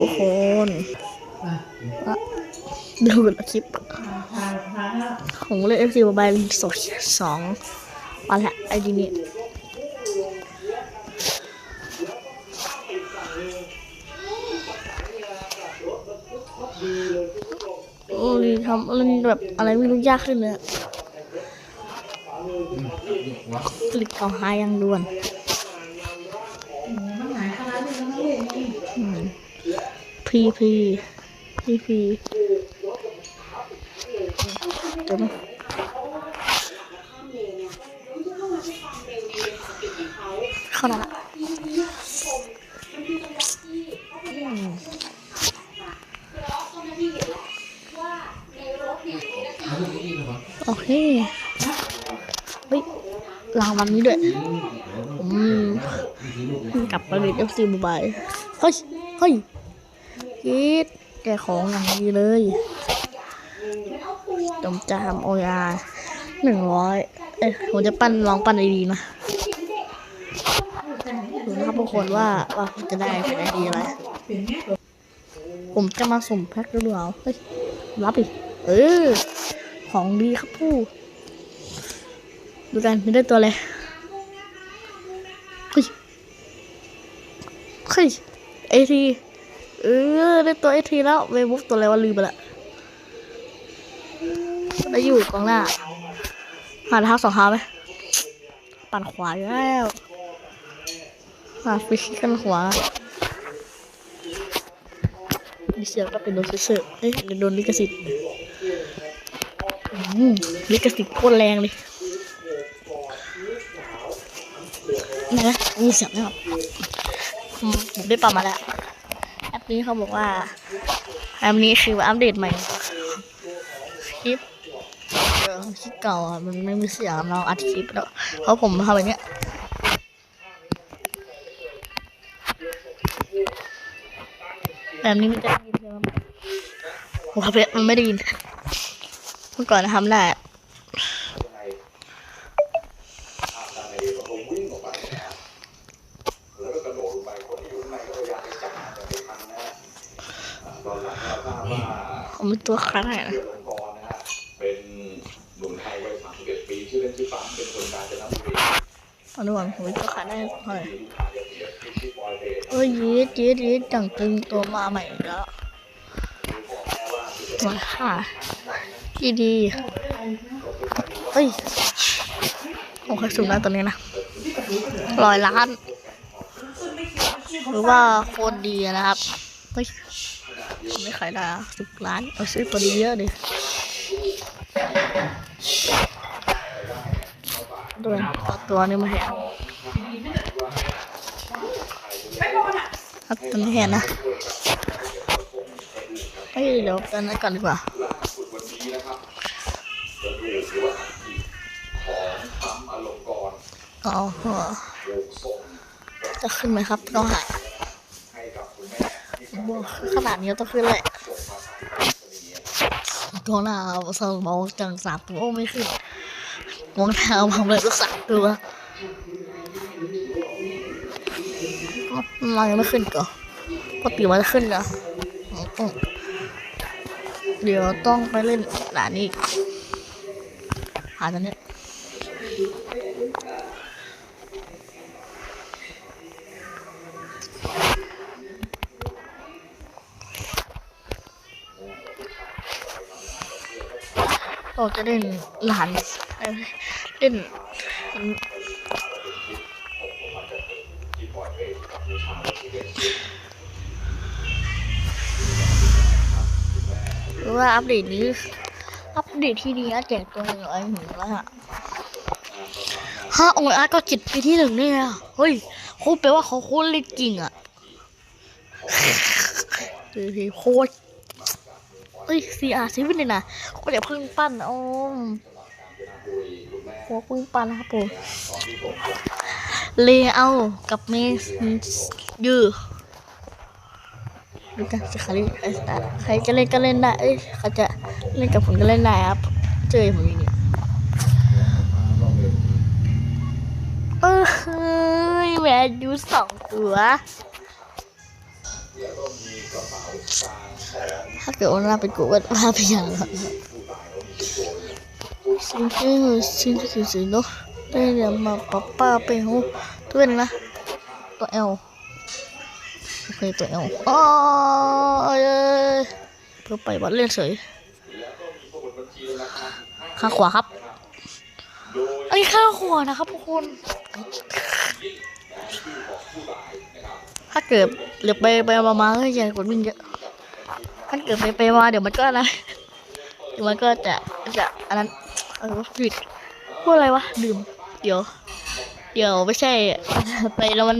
ทุกคนอะดูคลิปของเล่นเอฟซีบายสดสองวันละไอดีนี้โอ้ยทำเล่นแบบอะไรไม่รู้ยากขึ้นเลยอะคลิกเอาหายังด่วน พีพีพีพีเดี๋ยวนะเข้ามาละอืมโอเค เฮ้ยรางวัลนี้ด้วยผมกลับมาเรียนเอฟซีบายเฮ้ย เฮ้ย คิดแกของอย่างดีเลยจมจามโอยาหนึ่งร้อยเอ้ยผมจะปั้นลองปั้นดีๆนะดูนะครับทุกคนว่าว่าผมจะได้เป็นไอดีอะไร ผมจะมาสุ่มแพ็คหรือเปล่าเฮ้ยรับอีกเออ ของดีครับผู้ดูกันไม่ได้ตัวเลยเฮ้ยเฮ้ยไอที เออได้ตัวไอทีแล้วเวบุ๊กตัวอะไรวะลืมไปละได้อยู่กองหน้าหาเท้าสองเท้าไหมปั่นขวาแล้วหาฟิชกันขวาดิเสียก็เป็นโดนเสือเอ้ยโดนลิขสิทธิ์อลิขสิทธิ์โคตรแรงเลยนะมีเสียงไหมครับอืมผมได้ปรับมาแล้ว นี้เขาบอกว่าแอปนี้คืออัปเดตใหม่คลิปเออคลิปเก่าอะมันไม่มีเสียงเราอัดคลิปแล้วเพราะผมทำแบบเนี้ยแบบนี้มันจะได้ยินใช่ไหมผมทำแบบมันไม่ได้ยินเมื่อก่อนทำได้ ผมเป็นตัวครั้งไหนนะเป็นหนุ่มไทยวัย31ปีชื่อเล่นชื่อปั๊มเป็นคนกาญจนบุรีเอาดูก่อนผมเป็นตัวครั้งได้เท่าไหร่ลูกค้าเดียวเดียวที่ชื่อบอยเดชเอ้ยยีดยีดยีดจังตึงตัวมาใหม่อีกแล้วตัวค่ะดีดีเฮ้ยผมเคยสูงได้ตัวนี้นะร้อยล้าน หรือว่าโคนดีนะครับเฮ้ยผม ไม่ขายได้สิบล้าน เอาซื้อตัวนี้เยอะดิด้วยเอาตัวนี้มาแทนครับตัวนี้แทนนะเฮ้ยเดี๋ยวกันนั้นก่อนดีกว่าวันนี้นะครับจะดูหรือว่าของปั๊มอลงกรณ์อ๋อจะขึ้นไหมครับต้องหาให้กับคุณแม่ที่ บวกขนาดนี้ต้องขึ้นแหละส่งมาทางไปรษณีย์ตัวหน้าสมองจังสามตัวโอ้ไม่ขึ้นมองเท้าผมเลยก็สามตัวมันยังไม่ขึ้นก่อนปกติมันขึ้นเหรออืมเดี๋ยวต้องไปเล่นด่านนี้อีกหาตัวเนี้ เราจะเล่นหลานเล่นรือว่าอัปเดตนี้ อัปเดตที่ดีนะแจกตัวหนึ่งร้อยหนึ่งแล้วฮะห้าองค์อาร์ก็จิตไปที่หนึ่งเนี่ยเฮ้ยโคตรแปลว่าเขาโคตรเล่นจริงอะคือโคตร เอ้ยซีอาร์ซีวินเลยนะเขาจะเพิ่งปั้นโอ้มหัวพิ่งปั้นนะครับผมเลเอากับเมสยืดูกันใครใครจะเล่นก็เล่นได้ เอ้ยใครจะเล่นกับผมก็เล่นได้ครับ เจอผมนี้เอ้ยแหวนยูสองตัวแล้วก็มี ถ้าเกิดว่าหน้าเป็นกูก็ว่าไปอย่างละสิ่งที่สิ่งที่คือสิ่งนู้นได้เดี๋ยวมาป้าป้าไปหูตัวนึงนะตัวเอลโอเคตัวเอลอ๋อเอ้ยเพื่อไปวัดเล่นเฉยข้างขวาครับไอ้ข้างขวานะครับทุกคนถ้าเกิดเหลือไปไปมามาก็จะกดวิ่งเยอะ ถ้าเกิดไปไปมาเดี๋ยวมันก็นะเดี๋ยวมันก็จะจะอันนั้นเออผิดพูดอะไรวะดื่มเดี๋ยว เดี๋ยวไม่ใช่ไปแล้วมัน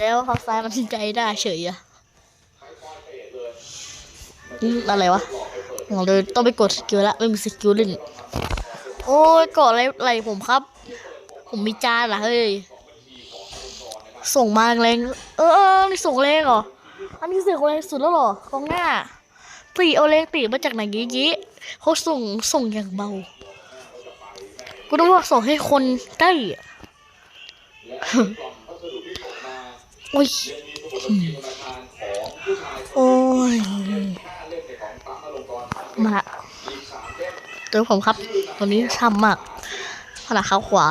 แล้วเขาซ้ายมันใจได้เฉยอะอืมอะไรวะเราเลยต้องไปกดสกิลละไม่มีสกิลเล่นโอ้ยกดอะไรอะไรผมครับ ผมมีจานเหรอเฮ้ยส่งมาแรงเออเออนี่ส่งแรงเหรออันนี้เสียงแรงสุดแล้วเหรอกองหน้า ตีเอาแรงตีมาจากไหนยี่ยี่เขาส่งส่งอย่างเบา กูต้องว่าส่งให้คนใกล้โอ้ย โอ้ย มาเจอผมครับ ตัวนี้ช้ำมากขนาดขาขวา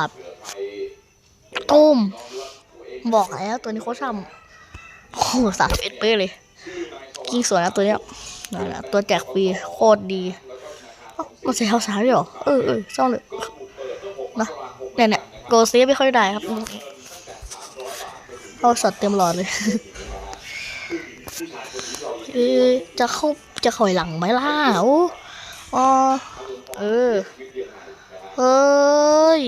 ตุ้ม บอกแล้วตัวนี้เขาทำโอ้โหสามเอ็ดเป้เลย กิ้งสวยนะตัวเนี้ย นั่นแหละตัวแจกฟรีโคตรดีมันใส่เท้าสาวด้วยเหรอ เออเออซ่องเลยนะเนี่ยเนี่ยโกเซีไม่ค่อยได้ครับเข้าช็อตเต็มหลอดเลยเออจะเข้าจะถอยหลังไหมล่ะโอ้อ๋อเออเฮ้ย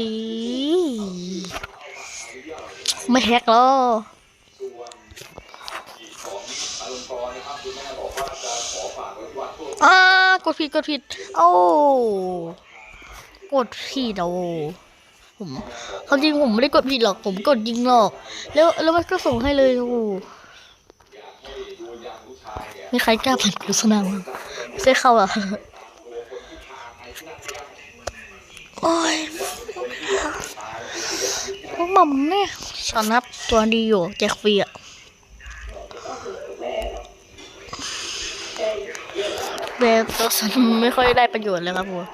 ไม่แฮกแล้ว อ่ากดผิดกดผิดเอ้ากดผิดเอาผมความจริงผมไม่ได้กดผิดหรอกผมกดยิงหรอก แล้วแล้วมันก็ส่งให้เลยโอ้ไม่ใครกล้าผ่านโฆษณามั้งไม่ใช่เขาอะโอ้ยพวกม่ำเนี่ยสนนับตัวดีอยู่แจกฟรีอะ แต่ตัวสันไม่ค่อยได้ประโยชน์เลยครับผม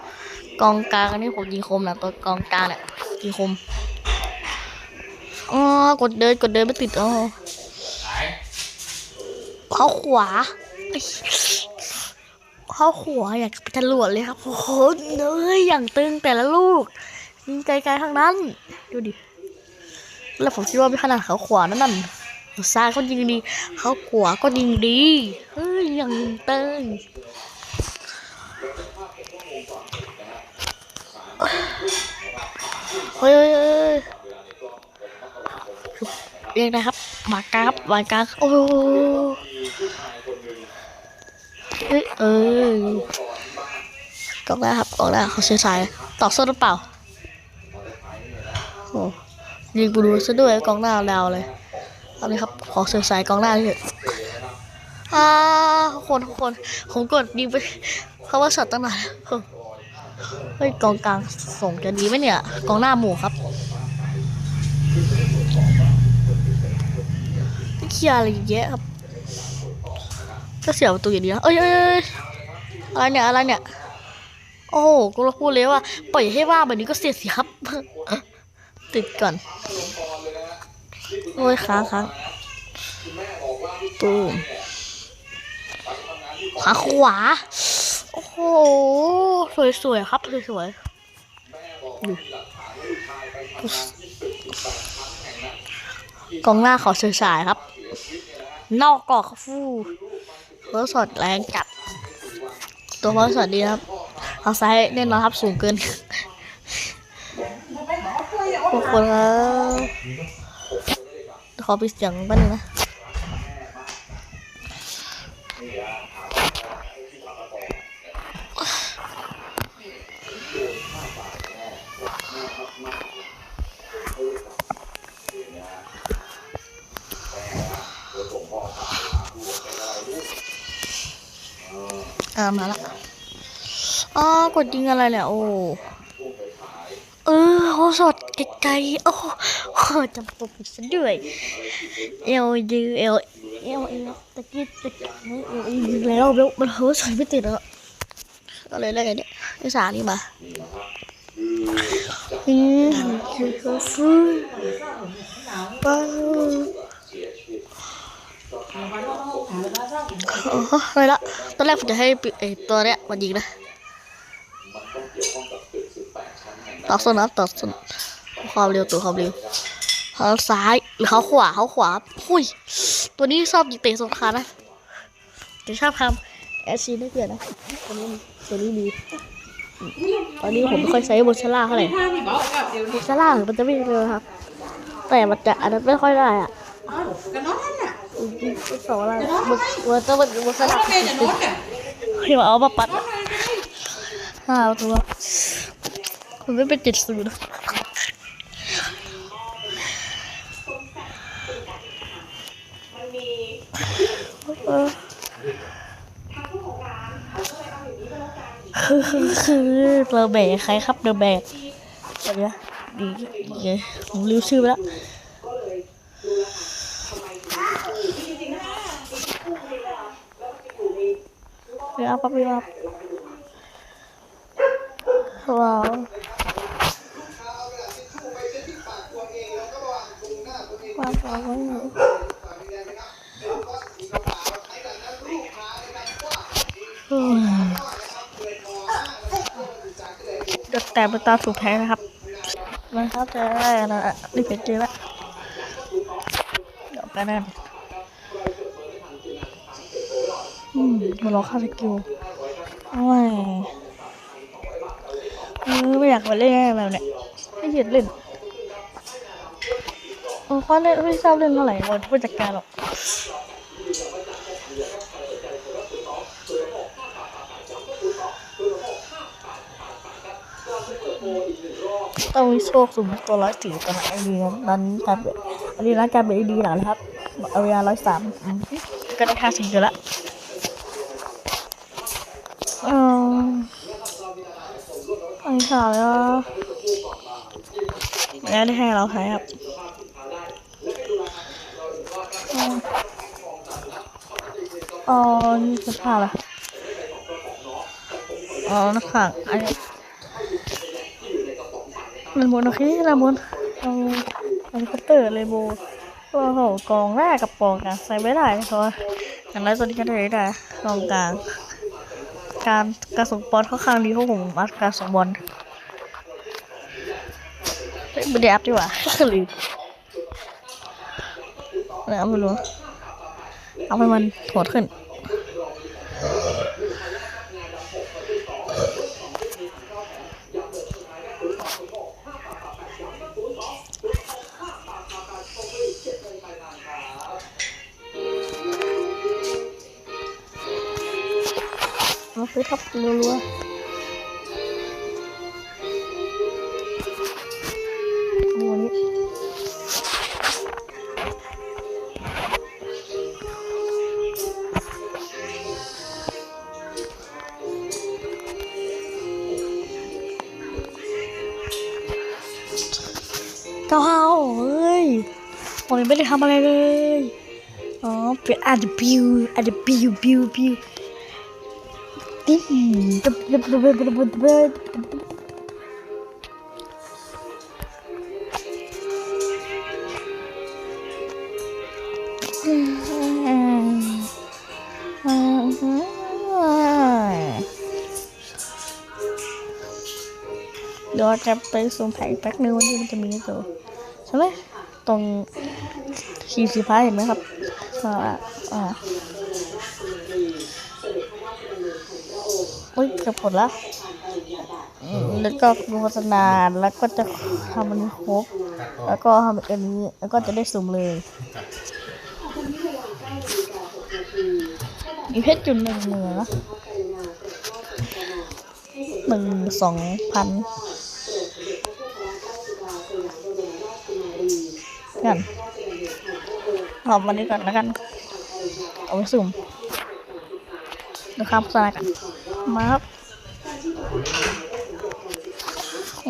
กองกลางอันนี้ผมยิงคมนะตัวกองกลางเนี่ยยิงคมอ๋อกดเดินกดเดินไม่ติดอ๋อเข้าขวาเข้าขวาอยากไปจรวดเลยครับโอ้โหเนยอย่างตึงแต่ละลูกยิงไกลๆทั้งนั้น ดูดิแล้วผมคิดว่าไม่ขนาดเขาขวานั่นนั่นซ้ายก็ยิงดี เขาขวาก็ยิงดี เฮ้ยอย่างเต้ง เฮ้ยเฮ้ยเฮ้ยเรียกนะครับหมากราฟหมากราฟโอ้เฮ้ยเออกองหน้าครับกองหน้าเขาเสียสายต่อสู้หรือเปล่าโอ้ยิงกูดูซะด้วยกองหน้าดาวเลยเอาเลยครับขอเสือสายกองหน้าที่อ่าคนคนผมกดยิงไปเขาะว่าช็อตตั้งนานแล้ว เฮ้ยกองกลางส่งจะดีไหมเนี่ย กองหน้าหมู่ครับเคลียร์อะไรเยอะครับก็เสียประตูอย่างเดียวเอ้ยเอ้ยอะไรเนี่ยอะไรเนี่ย โอ้โหกูเราพูดเลยว่าปล่อยให้ว่าแบบนี้ก็เสียสิครับ ติดก่อนโอ้ยค้างค้างตูมขาขวา โอ้โห สวยๆครับ สวยๆกองหน้าขอเฉยสายครับ นอกกรอกฟูเพิร์สดแรงจัด ตัวเพิร์สดดีครับเอาซ้ายแน่นอนครับสูงเกินขอบคุณครับขอปิดเสียงแป๊บนึงนะ อามาละอ๋อกดยิงอะไรเนี่ยโอ้เออโหสดไกลๆโอ้โหจำปกซะด้วยเอลยูเอลเอวเอวตะกี้ตะกี้เอวเอวยิงแล้วแล้วมันเฮ้ยใส่ไม่ติดแล้วก็เลยได้ไงเนี่ยไอ้สานี่มาอืมคือเขาฟื้นไปโอ้โหอะไรละตอนแรกผมจะให้ไอตัวเนี้ยมันยิงนะต่องกับตึก18ชั้นแห่งต่อสนความเร็วตัวความเร็วเขาซ้ายหรือเขาขวาเขาขวาหุ้ยตัวนี้ชอบยิงเตะสงครามนะแต่ชอบทำแอชชีได้เกิดนะตัวนี้ตัวนี้ดีตอนนี้ผมไม่ค่อยใช้บนชล่าเท่าไหร่บอกกับเดี๋ยวบนชล่ามันจะไม่เร็วครับ แต่มันจะอันนั้นไม่ค่อยได้อะ สองอะไรบนบนต้องบนบนชล่าน้องเมย์จะโน้ตอะที่มาเอามาปัดห้าตัวมันไม่เป็นเจ็ดศูนย์คือเดอแบกใครครับเดอแบกอะไรนะดีดีเลยผมลืมชื่อไปแล้วเดี๋ยวเอาปั๊บเดี๋ยวเอาว้าวว้าวว้าว ว้าวอืมเดี๋ยวแต่เป็นตาสุดท้ายนะครับนะครับจะได้นะรีบไปเจอละเดี๋ยวไปนั่น อืมมารอค่าสกิลโอ้ยเออไม่อยากมาเล่นแบบเนี้ยไม่หยุดเล่นเออข้อเล่นไม่ชอบเล่นเท่าไหร่บอลผู้จัดการหรอกต้องมีโชคสุ่มตัวร้อยสี่ตัวไหนดีนะนั้นการเป็นอันนี้ร้านการเป็นดีหลังนะครับเอาเวลาร้อยสามก็ได้ค่าสิงเดือนละเอันนี้ขาวแล้วแล้วได้ให้เราใช้ครับอ๋อนี่คือผ้าละอ๋อนักข่างอันนี้มันบนโอเคละบนเอาเฮลิคอปเตอร์เลยโบโอ้โหกองหน้ากับปองอะใส่ไม่ได้เพราะว่าอย่างไรตัวนี้ก็ได้ได้กองกลาง การการส่งบอลค่อนข้างดีเพราะผมอัดการส่งบอลเฮ้ยไม่ได้อัพดีกว่าลืมนี่ยเอาไม่รู้เอาให้มันโหดขึ้น รัวๆดูนี้เก้าห้าเฮ้ยผมยังไม่ได้ทำอะไรเลย อ๋อเป็นอาจจะบิวอาจจะบิวบิวบิว เดี๋ยวจะไปส่งแผงแป๊บนึงวันนี้มันจะมีตัวใช่ไหมตรงขีดสีฟ้าเห็นไหมครับอ่าอ่า อุ้ยเกือบหมดแล้วอืมแล้วก็ดูโฆษณาแล้วก็จะทำมันนี้ครบแล้วก็ทำอันนี้แล้วก็จะได้สุ่มเลยมีเพชรจุดหนึ่งหมื่นนะหนึ่งสองพันกันเอามานี้ก่อนแล้วกัน เอาไปสุ่มเดี๋ยวข้ามโฆษณากัน มาครับ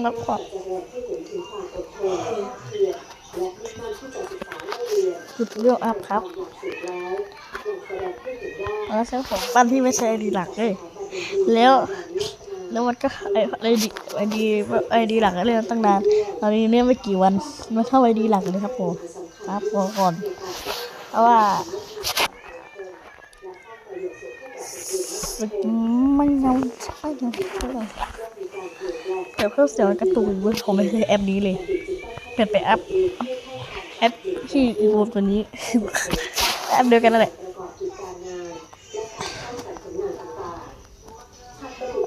แล้วก็คือเรื่องอัพครับแล้วใช้ของปั้นที่ไม่ใช่ไอดีหลักเลยแล้วแล้วมันก็ไอไอดีไอดีไอดีหลักเล่นตั้งนานตอนนี้เนี่ยไม่กี่วันมันเข้าไอดีหลักเลยครับผมครับก่อนเพราะว่า สึกมันยังใช่ยังใช่ยังแต่เพิ่มเสียงกระตุกเว้ยผมไม่ใช่แอปนี้เลย เปลี่ยนไปแอปแอปที่อีโวตัวนี้แอปเดียวกันนั่นแหละ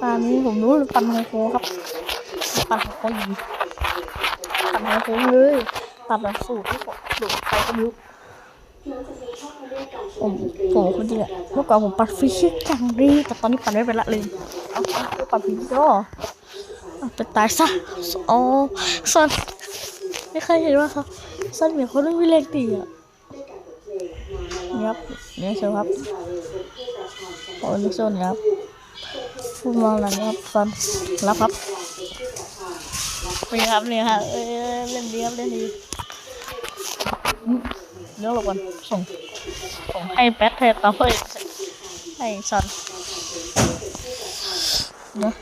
อันนี้ผมรู้เลยปั่นขอโคครับปันของโค้งดีปั่นขอโคเลยปั่นแบบสูตรที่ผมสูตรใครก็ไม่รู้ ผมผมคนจริงอะเมื่อก่อนผมปั่นฟิชชิ่งจังดีแต่ตอนนี้ปั่นไม่เป็นละเลยเอาปั่นฟิชก็ไปตายซะอ๋อส่วนไม่เคยเห็นว่าครับส่วนเหมียวเขาต้องวิเลกตีอะเนี่ครับนี่เชียวครับโอ้นี่โซนครับพูดมองหลังครับส่วนรับครับเป็นไงครับเนี่ยครับเล่นดีครับเล่นดีเดี๋ยวหลบก่อนส่ง ส่งให้แบทเทปต่อเพื่อให้ซอนเนาะ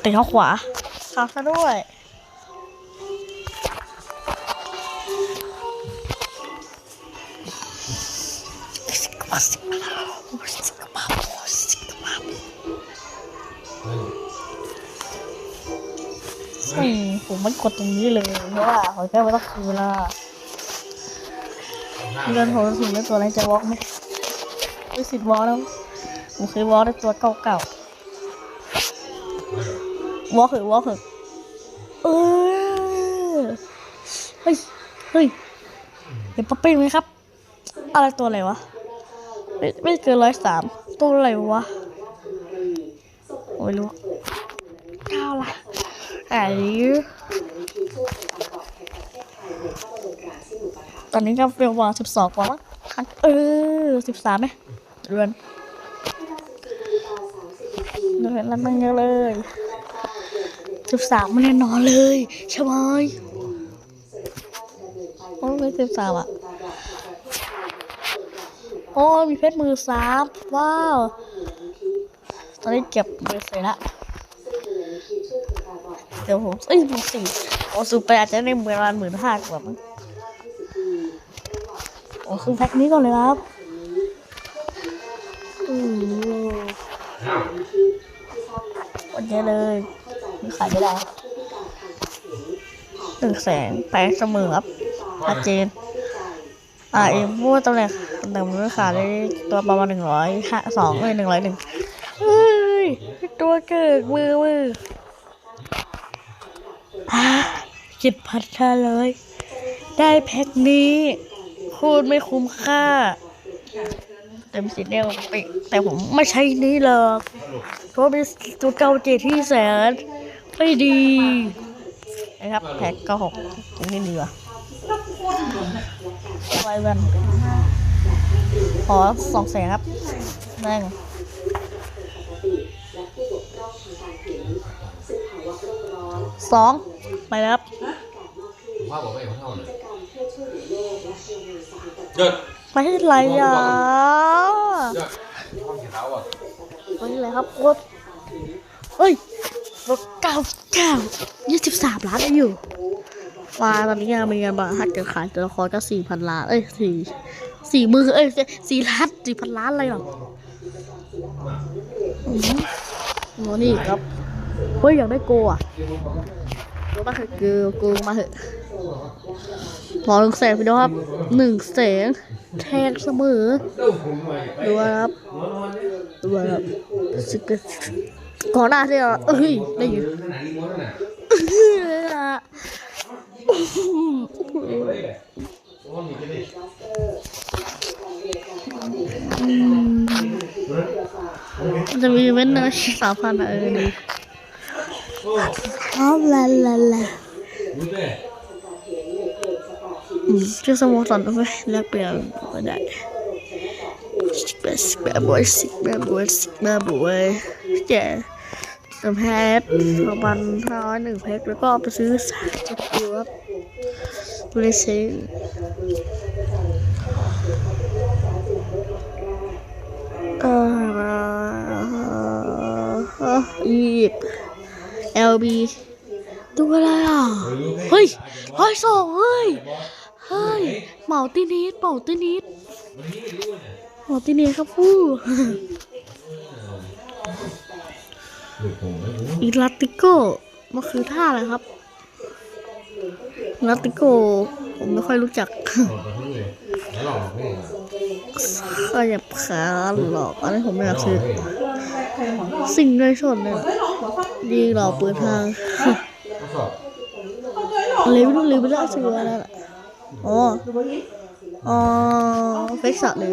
เตะเข้าขวาขาซะด้วยอืมผมไม่กดตรงนี้เลยเพราะว่าเขาแค่ไม่ต้องคืนละ เงินผมถึงได้ตัวอะไรจะวอล์กไหมไม่สิทธ์วอล์กแล้วผมเคยวอล์กได้ตัวเก่าๆวอล์กเหอะวอล์กเหอะเออเฮ้ยเฮ้ยเห็นป๊อปปี้ไหมครับ อะไรตัวอะไรวะ ไม่ไม่เกินร้อยสามตัวอะไรวะโอ้ยรู้เก้าละไอ้ ตอนนี้ก็เป็นวางสิบสองกว่ามั้งคันเออสิบสามไหมเดือนเดือนละตั้งเยอะเลยสิบสามไม่แน่นอนเลยใช่ไหมโอ้ไม่สิบสามอะโอ้มีเพชรมือสามว้าว ตอนนี้เก็บมือเสร็จละเดี๋ยวผมเอ้ยมื่นสี่โอ้ซูไปอาจจะได้เมื่อวันหมื่นห้ากว่ามั้ง โอ้ซื้อแพ็คนี้ก่อนเลยครับอือวันนี้เลยมีขายไม่ได้หนึ่งแสนแปลงเสมอครับชัดเจนอ่าเอ็มพูดตำแหน่งตำแหน่งมือขาได้ตัวประมาณหนึ่งร้อยห้าสองเอ้ยหนึ่งร้อยหนึ่งเฮ้ยตัวเกิดมือมือเจ็ดพันห้าร้อยได้แพ็คนี้ คตรไม่คุ้มค่า เต็มสิบเนี่ยไปแต่ผมไม่ใช่นี้หรอกเพราะเป็นตัวเก่าเจที่แสนไม่ดีนะครับแพ็คก็หกนี่ดีว่ะไววันขอสองแสนครับนั่งสองไปแล้วครับ ผมว่าบอกไม่เขาเท่าเลยเยอะไปที่ไรอะเยอะห้องเขียนเท้าอะไปที่ไรครับโคตรเอ้ยรถเก้าเก้ายี่สิบสามล้านได้อยู่มาตอนนี้มีเงินบาทถ้าเกิดขายตัวละครก็สี่พันล้าน เอ้ยสี่สี่มือเอ้ยสี่ล้านสี่พันล้านอะไรหรออืมโอ้นี่ครับ เฮ้ย อยากได้โกอะโกมาเถอะโกโกมาเถอะ พอหนึ่งแสนพี่น้องครับหนึ่งแสนแทงเสมอดูครับดูครับสิบเอ็ดก่อนหน้าที่เราเอ้ยได้อยู่มันจะมีเว้นนะสามพันเออดีครับลาลาลา ชื่อสโมสรด้วยแลกเปลี่ยนก็ได้ Sigma Sigma boy Sigma boy Sigma boy แจกเติมแพ็คประมาณห้าร้อยหนึ่งแพ็คแล้วก็ไปซื้อสามจุดตัวครับ blessing เอ่ออียิปต์ LB ตัวอะไรอะ เฮ้ยเฮ้ยสองเฮ้ย เฮ้ยเหมาตินิดเหมาตินิดเหมาตินิดครับผู้หรือผมไม่รู้อีลาติโก้มันคือท่าอะไรครับอีลาติโก้ผมไม่ค่อยรู้จักบอกกับพี่แล้วหลอกพี่ก็อย่าขาหลอกอันนี้ผมไม่อยากหลอกซื้อพี่สิ่งด้วยชนเนี่ยเคยลองหัวฟังดีหลอกเปิดทางทดสอบเขาเคยลองเลยไม่รู้เลยไม่ได้ซื้ออะไรนั่นแหละ อ๋อดูบ่ยินอ๋อเฟกซ์เลย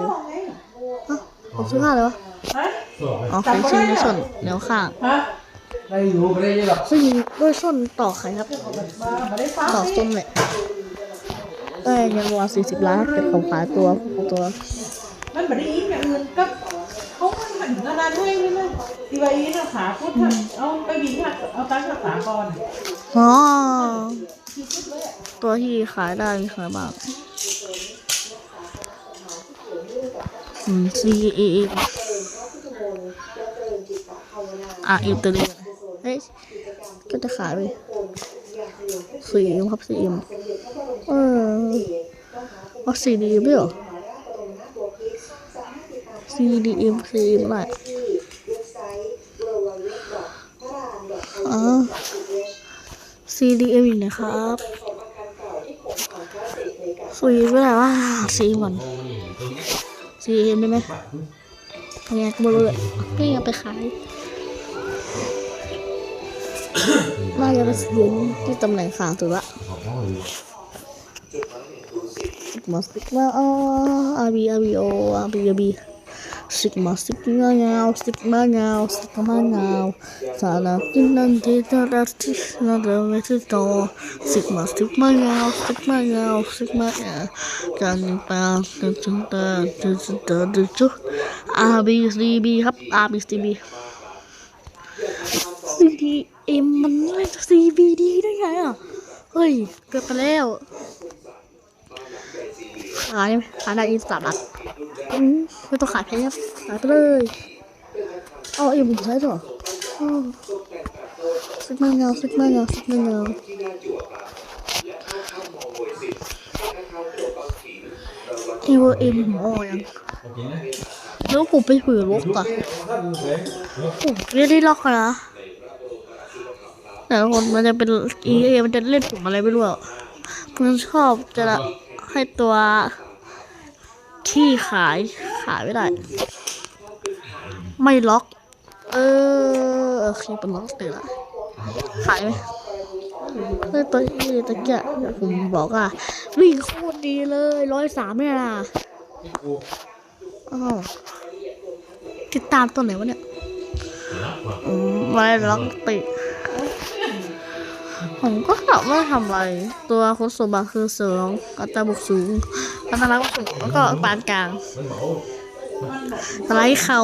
ฮะผมซื้อผ้าเลยวะฮะสอบอ๋อเฟกซ์ด้วยชนแนวข้างฮะได้อยู่ไม่ได้หรอกซึ่งด้วยส้นต่อใครครับมามาได้ฟังต่อส้นเลยเอ้ยยังวาสี่สิบล้านเป็นของขายตัวตัวมันบ่ได้ยินอย่างอื่นก็เขาหันกระดานให้เลยนะทีว่าอีน่ะขาพุทธเอาไปบินค่ะเอาตั้งรักษาก่อนอ๋อ ตัวที่ขายได้ขายบ้างอืม C A M อะอิตาลีเฮ้ยก็จะขายไปสี่เอ็มครับสี่เอ็มเออว่าสี่ดีไม่เหรอสี่ดีเอ็มสี่เอ็มอะไรอ๋ CDM อยู่นะครับคุยไม่ได้ว่าซีก่อน CDM ได้ไหมเนี่ยกูไม่รู้เลยไม่อยากไปขายน่าจะไปซื้อที่ตำแหน่งขางสุดละขอบคุณอยู่สิกมาสิกมาอ๋ออาบีอาบีโออาบีอาบี สิกมาสิกมาเงาสิกมาเงาสิกมาเงาสาระกินนันทีตาดัดที่นาเดิมไม่ที่โตสิกมาสิกมาเงาสิกมาเงาสิกมาเงาการตาจุดจุตาจุดจุตาจุจุอาบีซีบีครับอาบีซีบีซีดีเอ็มมันเล่นซีบีดีได้ไงอะ เฮ้ย เกิดไปแล้ว ขายขายได้อีกสามบาทอืมไม่ต้องขายแพงครับขายไปเลยเอาเอ็มใช้ต่ออาวซิกมาเงาซิกมาเงาซิกมาเงาเอวเอ็มผมอยังโอเคนะแล้วผมไปผือลกอะผมไม่ได้ล็อกนะแต่คนมันจะเป็นอีเอมันจะเล่นผมอะไรไม่รู้อะมันชอบจะ ให้ตัวที่ขายขายไม่ได้ ไม่ล็อก เออโอเคเป็นล็อกเสร็จละขายไหมเออตัวที่ตะเกียบผมบอกอะ วิ่งโคตรดีเลยร้อยสามเนี่ยนะอ้าวติดตามตัวไหนวะเนี่ยไม่ล็อกติด ผมก็ถามว่าทำอะไร ตัวคุณสมบัติคือเสริมอัตราบุกสูงอัตราบุกสูงแล้วก็ปานกลางไล่เข่า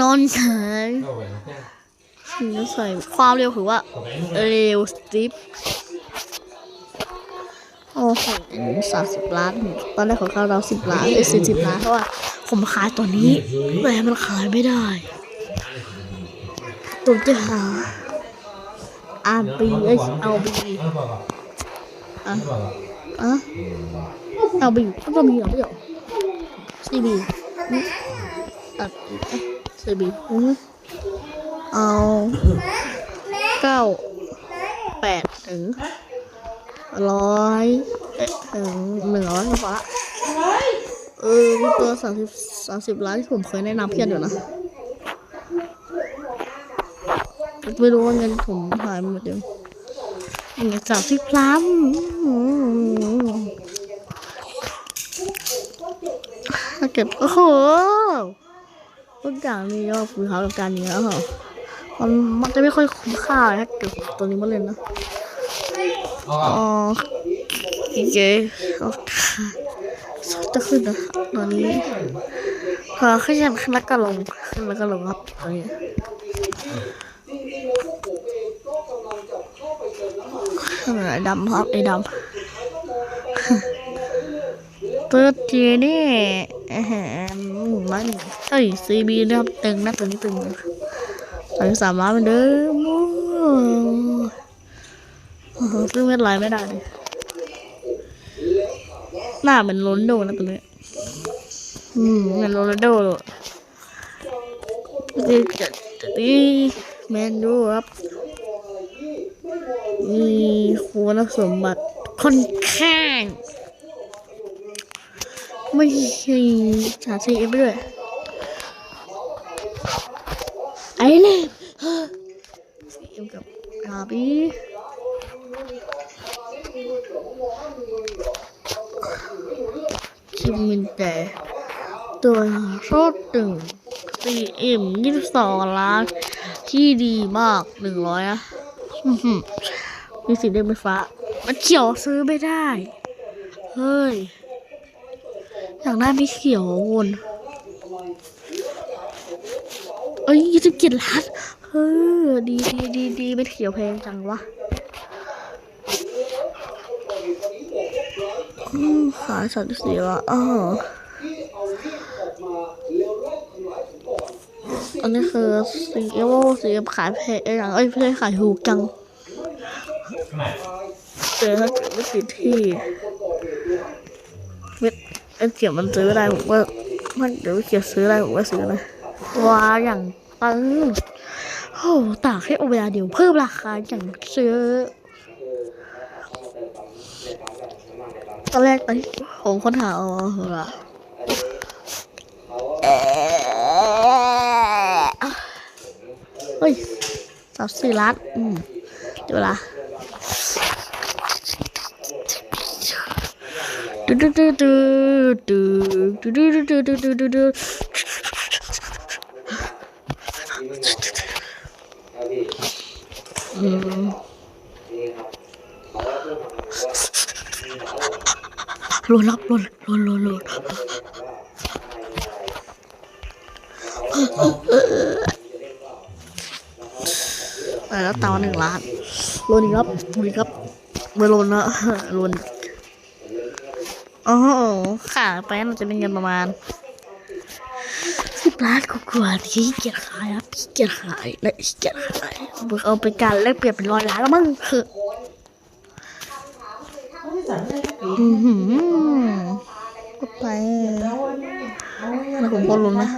นอนเฉยเข้าไปนะแค่ถึงจะใส่ความเร็วถือว่า เร็วสติปโอ้โหสามสิบล้าน ตอนแรกของเขาเราสิบล้านไอ้สี่สิบล้าน เพราะว่าผมขายตัวนี้แต่มันขายไม่ได้ตัวจะหา RB เอ้ย LB เอาเปล่าอะเอาเปล่าอะ LB ก็ต้องมีเหรอไม่เหรอ CB อืมอะ CB อืมเอาเก้าแปดถึงร้อยเอ๊ะถึงหนึ่งร้อยก็พอละเออมีตัวสามสิบสามสิบล้านที่ผมเคยแนะนำเพื่อนอยู่นะ ไม่รู้ว่าเงินผมหายหมดเดียวเงินสามสิบล้านอืมถ้าเกิดโอ้โหทุกอย่างมียอดฟื้นเขากับการนี้แล้วเหรอมันมันจะไม่ค่อยคุ้มค่าเลยถ้าเกิดตัวนี้มาเล่นนะอ๋อโอเคเอาจะขึ้นนะตอนนี้พอขึ้นขึ้นแล้วก็ลงขึ้นแล้วก็ลงครับตอนนี้ไอ้ ดำครับไอ้ดำตัวจีนี่เอ่มันเอ้ยซีบีนะครับตึงนะตึงตึงตึงสามานเหมือนเดิมโอ้โหซึ่งไม่เป็นไรไม่ได้เลยหน้าเหมือนโรนโดนะตัวนี้อืมเหมือนโรนลโดเลยนี่จะนี่แมนยูครับ มีคุณสมบัติค่อนข้าง ไม่ใช่สาสีไปด้วยไอ้เนี่ยสีเอ็มกับอาบีคิมมินแต่ตัวโรดตึงสีเอ็มยี่สิบสองล้าน ที่ดีมากหนึ่งร้อยนะ มีสีแดงเป็นฟ้า มันเขียวซื้อไม่ได้ เฮ้ย อยากได้ไม่เขียววนเอ้ยยี่สิบเจ็ดล้านเออดีดีดีดีไม่เขียวแพงจังวะขายสามสี่ละอ๋ออันนี้คือสีเอวสีขายแพงอย่างเอ้ยไม่ใช่ขายถูกจัง แต่ถ้าเกิดไม่ติดที่เม็ดไอ้เกียวมันซื้อได้ผมว่ามันเดี๋ยวเกียวซื้อได้ผมว่าซื้อนะว้าอย่างปังโอ้ตากให้เวลาเดี๋ยวเพิ่มราคาอย่างซื้อตอนแรกตอนที่ผมค้นหาเอาเหรอเฮ้ยสามสี่ล้านอืมเดี๋ยวลา ดูดูดูดูดูดูดูดูดูดูดูดูหลดรับหลดโหลดโหลดโหลดไปแล้วตาหนึ่งล้านหลดอีกครับหลดอีกครับไม่หลดนนะหลด โอ้โหค่ะไปมันจะเป็นเงินประมาณสิบล้านกว่าๆที่เกียจขายครับขี้เกียจขายและขี้เกียจขายเบิกเอาไปการแลกเปลี่ยนเป็นร้อยล้านแล้วมั้งคืออือหือก็ไปแล้วผมก็ลุ้นนะ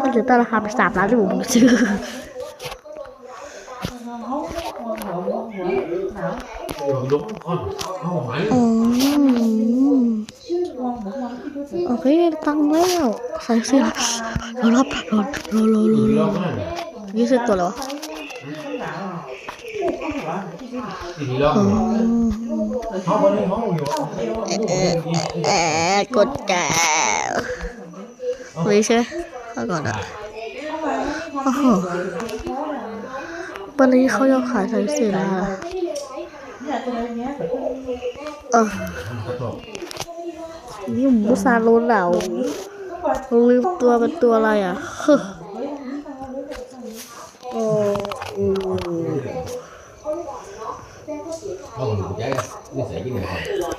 มันจะตั้งราคาไปสามล้านที่ผมซื้อ อ๋อโอเคตั้งแล้วใส่เสื้อรอรอบรอรอรอรอรอยี่สิบตัวแล้วเออกดแกวิใช่ขาก่อนอะโอ้โหวันนี้เขายอมขายใส่เสื้อแล้ นี่ผมมุซาโลนเหล่าลืมตัวเป็นตัวอะไรอะโอ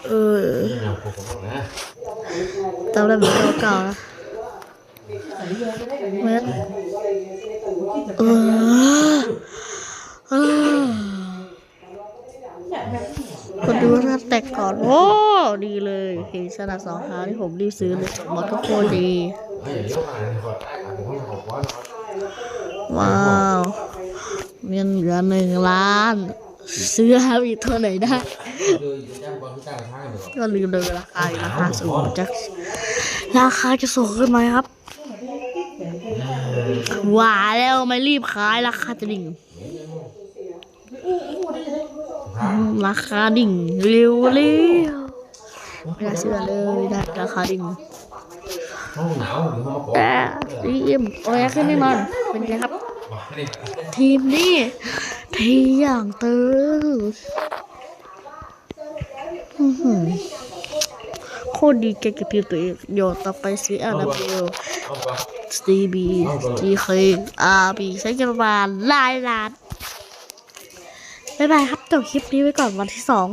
เออจำได้เหมือนเก่านเมื่อเออ คนดูว่าถ้าแตกก่อนโอ้ดีเลยเห็นขนาดสองเท้าที่ผมรีบซื้อเลยมอสก็โคตรดี ว้าวเงินเหลือหนึ่งล้านซื้อฮาวิเท่าไหร่ได้ ก็ลืมเลยราคาราคาสูงจะราคาจะสูงขึ้นไหมครับหวาแล้วไม่รีบขายราคาจะดิ่ง ราคาดิ่งเร็วเร็วไม่น่าเชื่อเลยนะราคาดิ่งห้องหนาวหรือห้องมาก่อนแต่ทีมโอ้ยขึ้นแน่นอนเป็นไงครับมาดิทีมนี่ทีอย่างตื้ออื้อหือโคตรดีเก่งกับพิวตัวเองโยนต่อไปซีอาร์ดับเบิลเอาไปสตีบีจีเคอาร์บีใช้กันประมาณหลายล้าน บ๊ายบายครับจบคลิปนี้ไว้ก่อนวันที่สอง